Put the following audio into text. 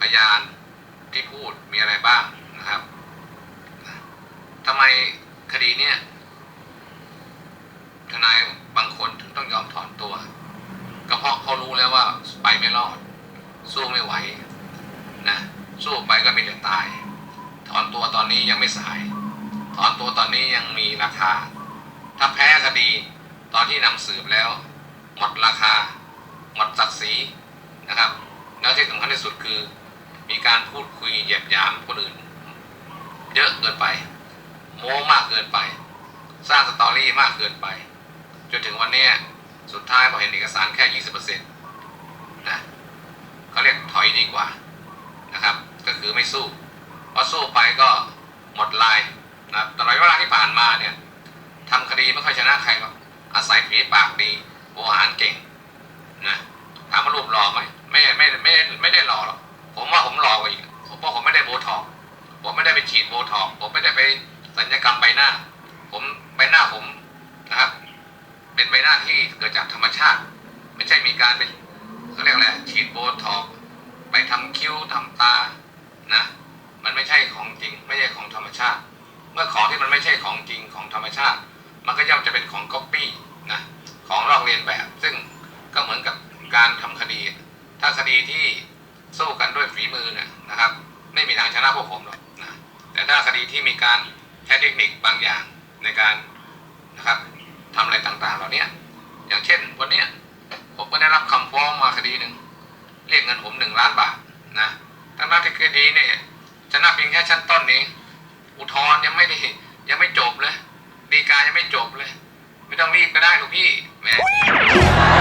พยานที่พูดมีอะไรบ้างนะครับทำไมคดีเนี้ยทนายบางคนถึงต้องยอมถอนตัว ก็เพราะเขารู้แล้วว่าไปไม่รอด สู้ไม่ไหวนะสู้ไปก็มีแต่ตาย ถอนตัวตอนนี้ยังไม่สาย ถอนตัวตอนนี้ยังมีราคา ถ้าแพ้คดีตอนที่นำสืบแล้ว หมดราคา หมดศักดิ์ศรีนะครับ แล้วที่สำ คือมีการพูดคุยเหยียดหยามคนอื่น เยอะเกินไป โม้มากเกินไป สร้างสตอรี่มากเกินไป จนถึงวันนี้สุดท้ายพอเห็นเอกสารแค่20%นะเขาเรียกถอยดีกว่านะครับ ก็คือไม่สู้พอสู้ไปก็หมดลายนะตลอดเวลาที่ผ่านมาเนี่ยทำคดีไม่ค่อยชนะใครหรอกอาศัยฝีปากดีโอหารเก่งนะถามว่ารูปหล่อไหม ไม่ไม่ได้หล่อหรอกผมว่าผมหล่อกว่าอีกผมเพราะผมไม่ได้โบท็อกผมไม่ได้ไปฉีดโบท็อกผมไม่ได้ไปสัญญกรรมใบหน้า ผมใบหน้าผมนะครับ เป็นใบหน้าที่เกิดจากธรรมชาติ ไม่ใช่มีการเป็นเขาเรียกอะไรฉีดโบท็อกไปทำคิ้วทำตานะมันไม่ใช่ของจริง ไม่ใช่ของธรรมชาติ เมื่อของที่มันไม่ใช่ของจริงของธรรมชาติ มันก็ย่อมจะเป็นของก๊อปปี้นะของลอกเลียนแบบ ซึ่งก็เหมือนกับการทำคดี ถ้า คดีที่สู้กันด้วยฝีมือเนี่ยนะครับ ไม่มีทางชนะพวกผมหรอกนะแต่ถ้าคดีที่มีการใช้เทคนิคบางอย่างในการนะครับทำอะไรต่างๆ เหล่านี้อย่างเช่น วันเนี้ยผมก็ได้รับคำฟ้องมาคดีหนึ่งเรียกเงินผมหนึ่งล้านบาทนะทั้งนั้นที่คดีเนี่ยชนะเพียงแค่ชั้นต้นนี้ อุทธรณ์ยังไม่ได้ยังไม่จบเลย ดีกายังไม่จบเลย ไม่ต้องรีบก็ได้ลูกพี่แม่